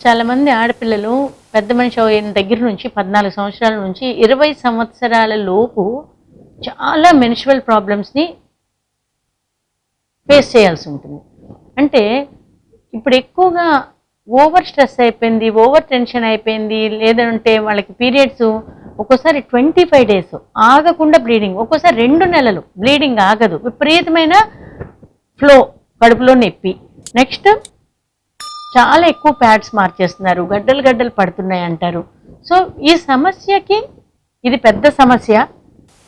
చాలామంది ఆడపిల్లలు పెద్ద మనిషి అయిన దగ్గర నుంచి పద్నాలుగు సంవత్సరాల నుంచి ఇరవై సంవత్సరాల లోపు చాలా మెన్షువల్ ప్రాబ్లమ్స్ని ఫేస్ చేయాల్సి ఉంటుంది. అంటే ఇప్పుడు ఎక్కువగా ఓవర్ స్ట్రెస్ అయిపోయింది ఓవర్ టెన్షన్ అయిపోయింది లేదంటే వాళ్ళకి పీరియడ్స్ ఒక్కోసారి ట్వంటీ ఫైవ్ డేస్ ఆగకుండా బ్లీడింగ్ ఒక్కోసారి రెండు నెలలు బ్లీడింగ్ ఆగదు. విపరీతమైన ఫ్లో కడుపులో నొప్పి. నెక్స్ట్ చాలా ఎక్కువ ప్యాడ్స్ మార్చేస్తున్నారు. గడ్డలు గడ్డలు పడుతున్నాయి అంటారు. సో ఈ సమస్యకి ఇది పెద్ద సమస్య.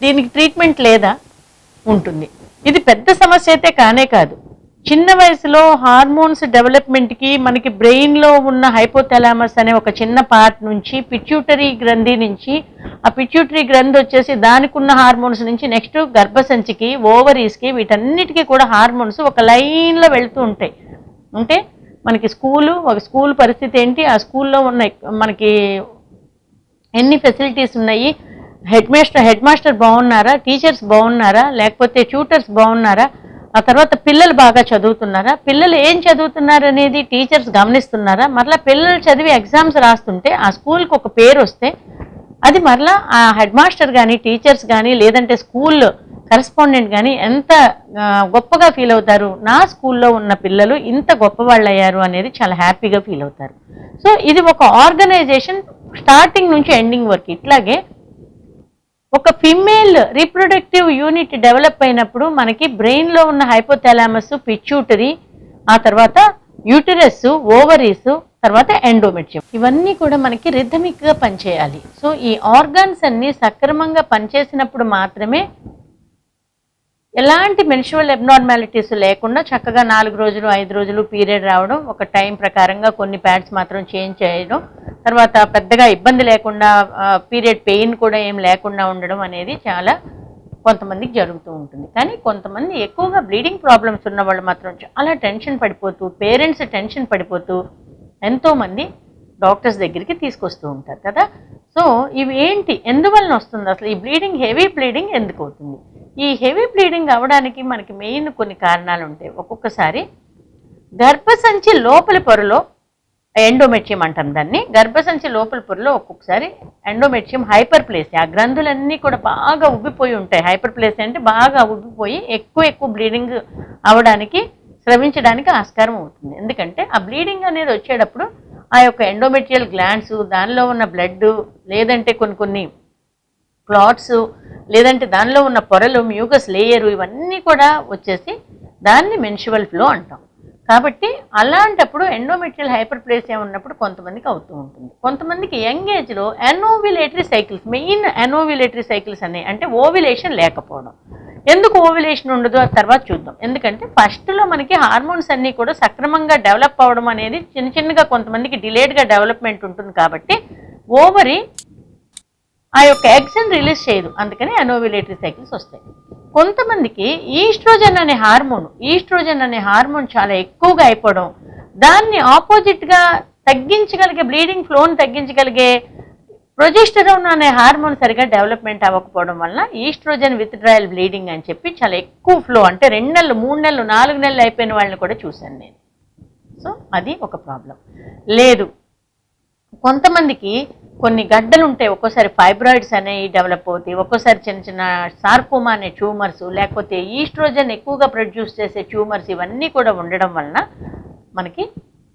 దీనికి ట్రీట్మెంట్ లేదా? ఉంటుంది. ఇది పెద్ద సమస్య అయితే కానే కాదు. చిన్న వయసులో హార్మోన్స్ డెవలప్మెంట్కి మనకి బ్రెయిన్లో ఉన్న హైపోథలామస్ అనే ఒక చిన్న పార్ట్ నుంచి పిట్యూటరీ గ్రంథి నుంచి ఆ పిట్యూటరీ గ్రంథి వచ్చేసి దానికి ఉన్న హార్మోన్స్ నుంచి నెక్స్ట్ గర్భసంచికి ఓవరీస్కి వీటన్నిటికీ కూడా హార్మోన్స్ ఒక లైన్లో వెళుతూ ఉంటాయి. అంటే మనకి స్కూలు ఒక స్కూల్ పరిస్థితి ఏంటి? ఆ స్కూల్లో ఉన్న మనకి ఎన్ని ఫెసిలిటీస్ ఉన్నాయి? హెడ్ మాస్టర్ హెడ్ మాస్టర్ బాగున్నారా? టీచర్స్ బాగున్నారా? లేకపోతే ట్యూటర్స్ బాగున్నారా? ఆ తర్వాత పిల్లలు బాగా చదువుతున్నారా? పిల్లలు ఏం చదువుతున్నారు అనేది టీచర్స్ గమనిస్తున్నారా? మరలా పిల్లలు చదివి ఎగ్జామ్స్ రాస్తుంటే ఆ స్కూల్కి ఒక పేరు వస్తే అది మరలా ఆ హెడ్ మాస్టర్ కానీ టీచర్స్ కానీ లేదంటే స్కూల్ కరస్పాండెంట్ కానీ ఎంత గొప్పగా ఫీల్ అవుతారు? నా స్కూల్లో ఉన్న పిల్లలు ఇంత గొప్పవాళ్ళు అయ్యారు అనేది చాలా హ్యాపీగా ఫీల్ అవుతారు. సో ఇది ఒక ఆర్గనైజేషన్ స్టార్టింగ్ నుంచి ఎండింగ్ వరకు. ఇట్లాగే ఒక ఫిమేల్ రీప్రొడక్టివ్ యూనిట్ డెవలప్ అయినప్పుడు మనకి బ్రెయిన్లో ఉన్న హైపోథాలామస్ పిచ్యూటరీ ఆ తర్వాత యూటరస్ ఓవరీస్ తర్వాత ఎండోమెట్రియం. ఇవన్నీ కూడా మనకి రిథమిక్గా పనిచేయాలి. సో ఈ ఆర్గాన్స్ అన్ని సక్రమంగా పనిచేసినప్పుడు మాత్రమే ఎలాంటి మెన్షువల్ అబ్నార్మాలిటీస్ లేకుండా చక్కగా నాలుగు రోజులు ఐదు రోజులు పీరియడ్ రావడం ఒక టైం ప్రకారంగా కొన్ని ప్యాడ్స్ మాత్రం చేంజ్ చేయడం తర్వాత పెద్దగా ఇబ్బంది లేకుండా పీరియడ్ పెయిన్ కూడా ఏం లేకుండా ఉండడం అనేది చాలా కొంతమందికి జరుగుతూ ఉంటుంది. కానీ కొంతమంది ఎక్కువగా బ్లీడింగ్ ప్రాబ్లమ్స్ ఉన్న వాళ్ళు మాత్రం చాలా టెన్షన్ పడిపోతూ పేరెంట్స్ టెన్షన్ పడిపోతూ ఎంతోమంది డాక్టర్స్ దగ్గరికి తీసుకొస్తూ ఉంటారు కదా. సో ఇవి ఏంటి? ఎందువలన వస్తుంది? అసలు ఈ బ్లీడింగ్ హెవీ బ్లీడింగ్ ఎందుకు అవుతుంది? ఈ హెవీ బ్లీడింగ్ అవ్వడానికి మనకి మెయిన్ కొన్ని కారణాలు ఉంటాయి ఒక్కొక్కసారి గర్భసంచి లోపలి పొరలో ఎండోమెట్రియం అంటాం దాన్ని. గర్భసంచి లోపల పొరలో ఒక్కొక్కసారి ఎండోమెట్రియం హైపర్ ప్లేస్ ఆ గ్రంథులన్నీ కూడా బాగా ఉబ్బిపోయి ఉంటాయి. హైపర్ ప్లేస్ అంటే బాగా ఉబ్బిపోయి ఎక్కువ ఎక్కువ బ్లీడింగ్ అవడానికి స్రవించడానికి ఆస్కారం అవుతుంది. ఎందుకంటే ఆ బ్లీడింగ్ అనేది వచ్చేటప్పుడు ఆ యొక్క ఎండోమెట్రియల్ గ్లాండ్స్ దానిలో ఉన్న బ్లడ్ లేదంటే కొన్ని కొన్ని క్లాట్స్ లేదంటే దానిలో ఉన్న పొరలు మ్యూకస్ లేయరు ఇవన్నీ కూడా వచ్చేసి దాన్ని మెన్షువల్ ఫ్లో అంటాం. కాబట్టి అలాంటప్పుడు ఎండోమెట్రియల్ హైపర్ ప్లేసియా ఉన్నప్పుడు కొంతమందికి అవుతూ ఉంటుంది. కొంతమందికి యంగ్ ఏజ్లో anovulatory cycles main anovulatory cycles అనే అంటే ఓవిలేషన్ లేకపోవడం. ఎందుకు ఓవిలేషన్ ఉండదు? ఆ తర్వాత చూద్దాం. ఎందుకంటే ఫస్ట్లో మనకి హార్మోన్స్ అన్నీ కూడా సక్రమంగా డెవలప్ అవ్వడం అనేది చిన్న చిన్నగా కొంతమందికి డిలేడ్గా డెవలప్మెంట్ ఉంటుంది కాబట్టి ఓవరి ఆ యొక్క ఎగ్స్ని రిలీజ్ చేయదు. అందుకని అనోవిలేటరీ సైకిల్స్ వస్తాయి. కొంతమందికి ఈస్ట్రోజన్ అనే హార్మోన్ ఈస్ట్రోజన్ అనే హార్మోన్ చాలా ఎక్కువగా అయిపోవడం దాన్ని ఆపోజిట్గా తగ్గించగలిగే బ్లీడింగ్ ఫ్లోని తగ్గించగలిగే ప్రొజెస్టరోన్ అనే హార్మోన్ సరిగా డెవలప్మెంట్ అవ్వకపోవడం వల్ల ఈస్ట్రోజన్ విత్డ్రాయల్ బ్లీడింగ్ అని చెప్పి చాలా ఎక్కువ ఫ్లో అంటే రెండు నెలలు మూడు నెలలు నాలుగు నెలలు అయిపోయిన వాళ్ళని కూడా చూశాను నేను. సో అది ఒక ప్రాబ్లం. లేదు. కొంతమందికి కొన్ని గడ్డలు ఉంటాయి ఒక్కోసారి ఫైబ్రాయిడ్స్ అనేవి డెవలప్ అవుతాయి. ఒక్కోసారి చిన్న చిన్న సార్కోమా అనే ట్యూమర్స్ లేకపోతే ఈస్ట్రోజన్ ఎక్కువగా ప్రొడ్యూస్ చేసే ట్యూమర్స్ ఇవన్నీ కూడా ఉండడం వలన మనకి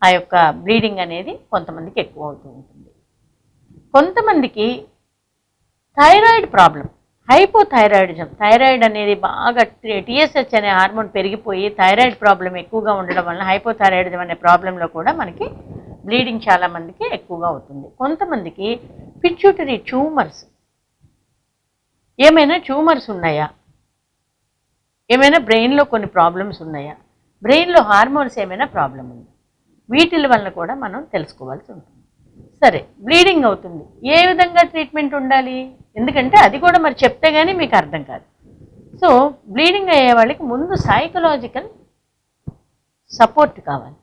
ఆ యొక్క బ్లీడింగ్ అనేది కొంతమందికి ఎక్కువ అవుతూ ఉంటుంది. కొంతమందికి థైరాయిడ్ ప్రాబ్లం హైపోథైరాయిడిజం. థైరాయిడ్ అనేది బాగా టీఎస్హెచ్ అనే హార్మోన్ పెరిగిపోయి థైరాయిడ్ ప్రాబ్లం ఎక్కువగా ఉండడం వలన హైపోథైరాయిడిజం అనే ప్రాబ్లంలో కూడా మనకి బ్లీడింగ్ చాలామందికి ఎక్కువగా అవుతుంది. కొంతమందికి పిచ్యూటరీ ట్యూమర్స్ ఏమైనా ట్యూమర్స్ ఉన్నాయా? ఏమైనా బ్రెయిన్లో కొన్ని ప్రాబ్లమ్స్ ఉన్నాయా? బ్రెయిన్లో హార్మోన్స్ ఏమైనా ప్రాబ్లం ఉందా? వీటిల వలన కూడా మనం తెలుసుకోవాల్సి ఉంటుంది. సరే బ్లీడింగ్ అవుతుంది. ఏ విధంగా ట్రీట్మెంట్ ఉండాలి? ఎందుకంటే అది కూడా మరి చెప్తే కానీ మీకు అర్థం కాదు. సో బ్లీడింగ్ అయ్యే వాళ్ళకి ముందు సైకలాజికల్ సపోర్ట్ కావాలి.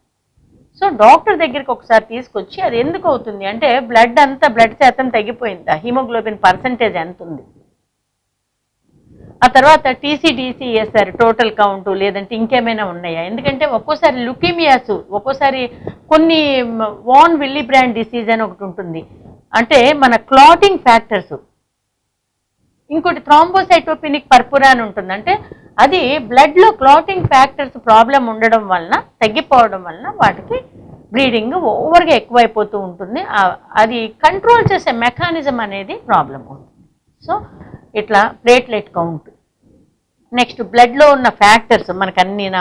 సో డాక్టర్ దగ్గరికి ఒకసారి తీసుకొచ్చి అది ఎందుకు అవుతుంది అంటే బ్లడ్ అంతా బ్లడ్ శాతం తగ్గిపోయిందా? హిమోగ్లోబిన్ పర్సంటేజ్ ఎంత ఉంది ఆ తర్వాత టీసీడీసీ వేస్తారు టోటల్ కౌంట్ లేదంటే ఇంకేమైనా ఉన్నాయా? ఎందుకంటే ఒక్కోసారి లుకీమియాస్ ఒక్కోసారి కొన్ని వాన్ విల్లీ బ్రాండ్ డిసీజ్ అని ఒకటి ఉంటుంది. అంటే మన క్లాటింగ్ ఫ్యాక్టర్స్ ఇంకోటి థ్రాంబోసైటోపినిక్ పర్పురా అని ఉంటుంది అంటే అది బ్లడ్లో క్లాటింగ్ ఫ్యాక్టర్స్ ప్రాబ్లం ఉండడం వలన తగ్గిపోవడం వలన వాటికి బ్లీడింగ్ ఓవర్గా ఎక్కువైపోతూ ఉంటుంది. అది కంట్రోల్ చేసే మెకానిజం అనేది ప్రాబ్లం ఉంటుంది సో ఇట్లా ప్లేట్లెట్ కౌంట్ నెక్స్ట్ బ్లడ్లో ఉన్న ఫ్యాక్టర్స్ మనకు అన్ని నా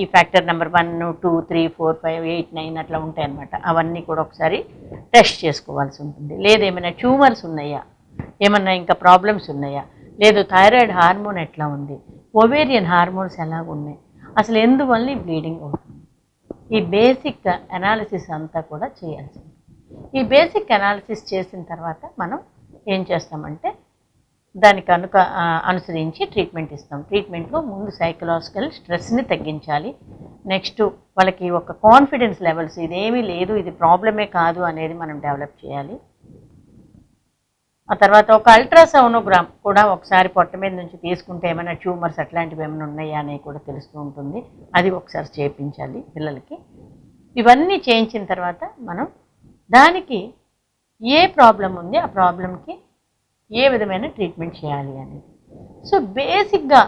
ఈ factor number one two three four five eight nine అట్లా ఉంటాయి అన్నమాట అవన్నీ కూడా ఒకసారి టెస్ట్ చేసుకోవాల్సి ఉంటుంది. లేదేమైనా ట్యూమర్స్ ఉన్నాయా? ఏమన్నా ఇంకా ప్రాబ్లమ్స్ ఉన్నాయా? లేదు థైరాయిడ్ హార్మోన్ ఎట్లా ఉంది? ఒవేరియన్ హార్మోన్స్ ఎలా ఉన్నాయి అసలు ఎందువల్ల ఈ బ్లీడింగ్ అవుతుంది? ఈ బేసిక్ అనాలిసిస్ అంతా కూడా చేయాల్సింది. ఈ బేసిక్ అనాలిసిస్ చేసిన తర్వాత మనం ఏం చేస్తామంటే దానికి అనుక అనుసరించి ట్రీట్మెంట్ ఇస్తాం. ట్రీట్మెంట్లో ముందు సైకలాజికల్ స్ట్రెస్ని తగ్గించాలి. నెక్స్ట్ వాళ్ళకి ఒక కాన్ఫిడెన్స్ లెవెల్స్ ఇదేమీ లేదు ఇది ప్రాబ్లమే కాదు అనేది మనం డెవలప్ చేయాలి. ఆ తర్వాత ఒక అల్ట్రాసౌనోగ్రామ్ కూడా ఒకసారి పొట్ట మీద నుంచి తీసుకుంటే ఏమైనా ట్యూమర్స్ అట్లాంటివి ఏమైనా ఉన్నాయా అని కూడా తెలుస్తూ ఉంటుంది. అది ఒకసారి చేయించాలి పిల్లలకి. ఇవన్నీ చేయించిన తర్వాత మనం దానికి ఏ ప్రాబ్లం ఉంది ఆ ప్రాబ్లంకి ఏ విధమైన ట్రీట్మెంట్ చేయాలి అనేది. సో బేసిక్గా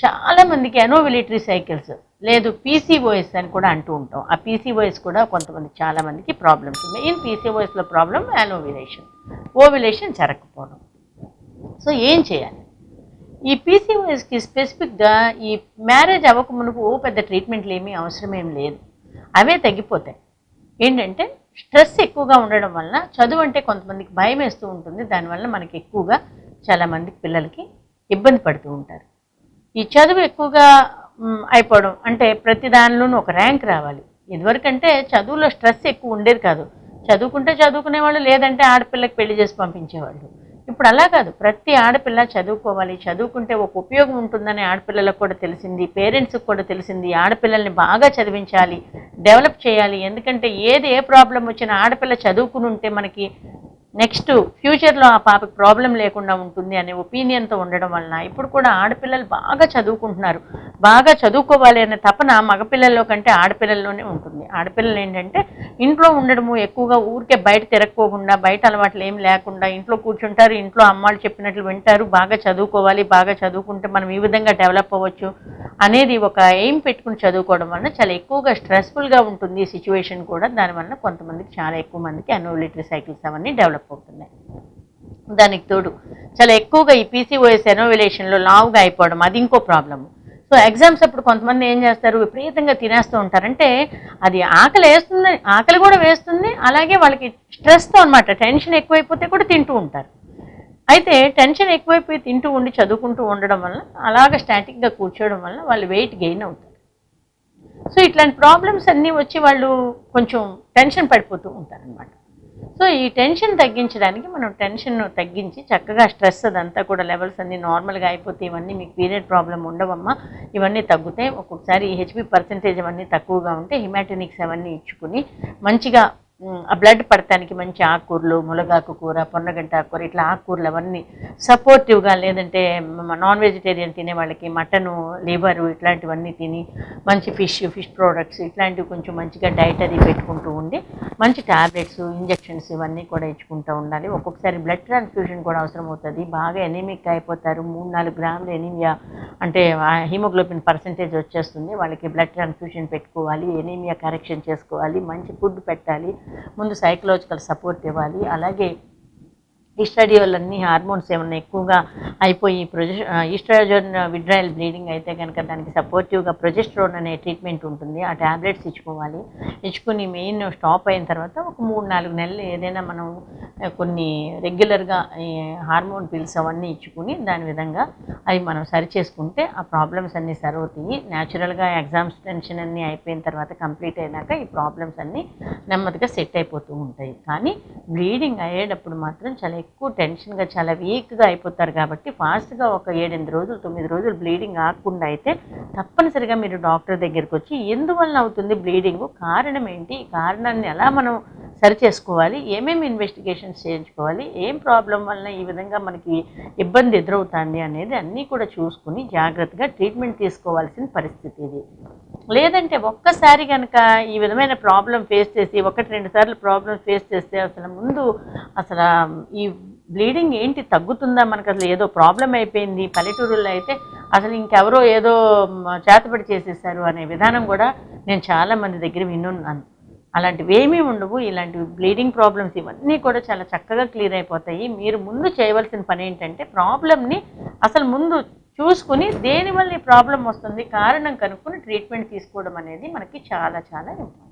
చాలామందికి అనోవిలేటరీ సైకిల్స్ లేదు పీసీఓఎస్ అని కూడా అంటూ ఉంటాం. ఆ పీసీఓఎస్ కూడా కొంతమంది చాలామందికి ప్రాబ్లమ్స్ ఉన్నాయి. ఇన్ పీసీఓఎస్లో ప్రాబ్లం యానోవిలేషన్ ఓవిలేషన్ జరగకపోవడం. సో ఏం చేయాలి? ఈ పీసీఓఎస్కి స్పెసిఫిక్గా ఈ మ్యారేజ్ అవ్వక మునుపు ఓ పెద్ద ట్రీట్మెంట్లు ఏమీ అవసరం ఏం లేదు. అవే తగ్గిపోతాయి. ఏంటంటే స్ట్రెస్ ఎక్కువగా ఉండడం వలన చదువు అంటే కొంతమందికి భయం వేస్తూ ఉంటుంది. దానివల్ల మనకి ఎక్కువగా చాలామంది పిల్లలకి ఇబ్బంది పడుతూ ఉంటారు. ఈ చదువు ఎక్కువగా అయిపోవడం. అంటే ప్రతి దానిలోనూ ఒక ర్యాంక్ రావాలి. ఇదివరకంటే చదువులో స్ట్రెస్ ఎక్కువ ఉండేది కాదు. చదువుకుంటే చదువుకునేవాళ్ళు లేదంటే ఆడపిల్లకి పెళ్ళి చేసి పంపించేవాళ్ళు. ఇప్పుడు అలా కాదు. ప్రతి ఆడపిల్ల చదువుకోవాలి. చదువుకుంటే ఒక ఉపయోగం ఉంటుందని ఆడపిల్లలకు కూడా తెలిసింది. పేరెంట్స్కి కూడా తెలిసింది. ఆడపిల్లల్ని బాగా చదివించాలి. డెవలప్ చేయాలి. ఎందుకంటే ఏది ఏ ప్రాబ్లం వచ్చినా ఆడపిల్ల చదువుకుని ఉంటే మనకి నెక్స్ట్ ఫ్యూచర్లో ఆ పాపకి ప్రాబ్లం లేకుండా ఉంటుంది అనే ఒపీనియన్తో ఉండడం వలన ఇప్పుడు కూడా ఆడపిల్లలు బాగా చదువుకుంటున్నారు. బాగా చదువుకోవాలి అనే తపన మగపిల్లల్లో కంటే ఆడపిల్లల్లోనే ఉంటుంది. ఆడపిల్లలు ఏంటంటే ఇంట్లో ఉండడము ఎక్కువగా ఊరికే బయట తిరగకోకుండా బయట అలవాట్లు ఏం లేకుండా ఇంట్లో కూర్చుంటారు ఇంట్లో అమ్మాళ్ళు చెప్పినట్లు వింటారు బాగా చదువుకోవాలి బాగా చదువుకుంటే మనం ఈ విధంగా డెవలప్ అవ్వచ్చు. అనేది ఒక ఎయిమ్ పెట్టుకుని చదువుకోవడం వలన చాలా ఎక్కువగా స్ట్రెస్ఫుల్గా ఉంటుంది సిచ్యువేషన్ కూడా. దానివల్ల కొంతమందికి చాలా ఎక్కువ మందికి అనోలిటరీ సైకిల్స్ అవన్నీ డెవలప్ అవుతున్నాయి. దానికి తోడు చాలా ఎక్కువగా ఈ పీసీఓఎస్ ఎనోవిలేషన్లో లావుగా అయిపోవడం అది ఇంకో ప్రాబ్లమ్ సో ఎగ్జామ్స్ అప్పుడు కొంతమంది ఏం చేస్తారు? విపరీతంగా తినేస్తూ ఉంటారంటే అది ఆకలి వేస్తుంది ఆకలి కూడా వేస్తుంది అలాగే వాళ్ళకి స్ట్రెస్తో అనమాట టెన్షన్ ఎక్కువైపోతే కూడా తింటూ ఉంటారు. అయితే టెన్షన్ ఎక్కువైపోయి తింటూ ఉండి చదువుకుంటూ ఉండడం వల్ల అలాగ స్టాటిక్గా కూర్చోవడం వల్ల వాళ్ళు వెయిట్ గెయిన్ అవుతారు సో ఇట్లాంటి ప్రాబ్లమ్స్ అన్నీ వచ్చి వాళ్ళు కొంచెం టెన్షన్ పడిపోతూ ఉంటారనమాట సో ఈ టెన్షన్ తగ్గించడానికి మనం టెన్షన్ తగ్గించి చక్కగా స్ట్రెస్ అదంతా కూడా లెవెల్స్ అన్నీ నార్మల్గా అయిపోతే ఇవన్నీ మీకు పీరియడ్ ప్రాబ్లం ఉండవమ్మా ఇవన్నీ తగ్గుతాయి. ఒక్కొక్కసారి ఈ హెచ్పి పర్సంటేజ్ అవన్నీ తక్కువగా ఉంటే హిమాటోనిక్స్ అవన్నీ ఇచ్చుకుని మంచిగా ఆ బ్లడ్ పడటానికి మంచి ఆకుకూరలు మునగాకు కూర పొన్నగంట ఆకుకూర ఇట్లా ఆకుకూరలు అవన్నీ సపోర్టివ్గా లేదంటే నాన్ వెజిటేరియన్ తినే వాళ్ళకి మటను లివరు ఇట్లాంటివన్నీ తిని మంచి ఫిష్ ఫిష్ ప్రోడక్ట్స్ ఇట్లాంటివి కొంచెం మంచిగా డైటరీ అది పెట్టుకుంటూ ఉండి మంచి టాబ్లెట్స్ ఇంజెక్షన్స్ ఇవన్నీ కూడా ఇచ్చుకుంటూ ఉండాలి. ఒక్కొక్కసారి బ్లడ్ ట్రాన్స్ఫ్యూషన్ కూడా అవసరం అవుతుంది బాగా ఎనీమిక్ అయిపోతారు. మూడు నాలుగు గ్రాములు ఎనీమియా అంటే హిమోగ్లోబిన్ పర్సంటేజ్ వచ్చేస్తుంది. వాళ్ళకి బ్లడ్ ట్రాన్స్ఫ్యూషన్ పెట్టుకోవాలి. ఎనీమియా కరెక్షన్ చేసుకోవాలి. మంచి ఫుడ్ పెట్టాలి. ముందు సైకలాజికల్ సపోర్ట్ ఇవ్వాలి. అలాగే ఈస్ట్రాడియోల్ అన్ని హార్మోన్స్ ఏమన్నా ఎక్కువగా అయిపోయి ప్రొజె ఈస్ట్రాజన్ విడ్రాయల్ బ్లీడింగ్ అయితే కనుక దానికి సపోర్టివ్గా ప్రొజెస్ట్రోన్ అనే ట్రీట్మెంట్ ఉంటుంది. ఆ ట్యాబ్లెట్స్ ఇచ్చుకోవాలి. ఇచ్చుకుని మెయిన్ స్టాప్ అయిన తర్వాత ఒక మూడు నాలుగు నెలలు ఏదైనా మనం కొన్ని రెగ్యులర్గా ఈ హార్మోన్ పిల్స్ అవన్నీ ఇచ్చుకుని దాని విధంగా అవి మనం సరి చేసుకుంటే ఆ ప్రాబ్లమ్స్ అన్నీ సరి అవుతాయి. న్యాచురల్గా ఎగ్జామ్స్ టెన్షన్ అన్నీ అయిపోయిన తర్వాత కంప్లీట్ అయినాక ఈ ప్రాబ్లమ్స్ అన్నీ నెమ్మదిగా సెట్ అయిపోతూ ఉంటాయి. కానీ బ్లీడింగ్ అయ్యేటప్పుడు మాత్రం చాలా ఎక్కువ టెన్షన్గా చాలా వీక్గా అయిపోతారు కాబట్టి ఫాస్ట్గా ఒక ఏడెనిమిది రోజులు తొమ్మిది రోజులు బ్లీడింగ్ ఆగకుండా అయితే తప్పనిసరిగా మీరు డాక్టర్ దగ్గరికి వచ్చి ఎందువల్ల అవుతుంది బ్లీడింగ్ కారణం ఏంటి? ఈ కారణాన్ని ఎలా మనం సరి చేసుకోవాలి ఏమేమి ఇన్వెస్టిగేషన్స్ చేయించుకోవాలి ఏం ప్రాబ్లం వలన ఈ విధంగా మనకి ఇబ్బంది ఎదురవుతుంది అనేది అన్నీ కూడా చూసుకుని జాగ్రత్తగా ట్రీట్మెంట్ తీసుకోవాల్సిన పరిస్థితి ఇది. లేదంటే ఒక్కసారి కనుక ఈ విధమైన ప్రాబ్లం ఫేస్ చేసి ఒకటి రెండు సార్లు ప్రాబ్లం ఫేస్ చేస్తే అసలు ముందు అసలు ఈ బ్లీడింగ్ ఏంటి తగ్గుతుందా? మనకు అసలు ఏదో ప్రాబ్లం అయిపోయింది. పల్లెటూరులో అయితే అసలు ఇంకెవరో ఏదో చేతబడి చేసేసారు అనే విధానం కూడా నేను చాలా మంది దగ్గర వినున్నాను. అలాంటివి ఏమీ ఉండవు. ఇలాంటి బ్లీడింగ్ ప్రాబ్లమ్స్ ఇవన్నీ కూడా చాలా చక్కగా క్లియర్ అయిపోతాయి. మీరు ముందు చేయవలసిన పని ఏంటంటే ప్రాబ్లమ్ని అసలు ముందు చూసుకుని దేనివల్ల ఈ ప్రాబ్లం వస్తుంది కారణం కనుక్కొని ట్రీట్మెంట్ తీసుకోవడం అనేది మనకి చాలా చాలా ఇంపార్టెంట్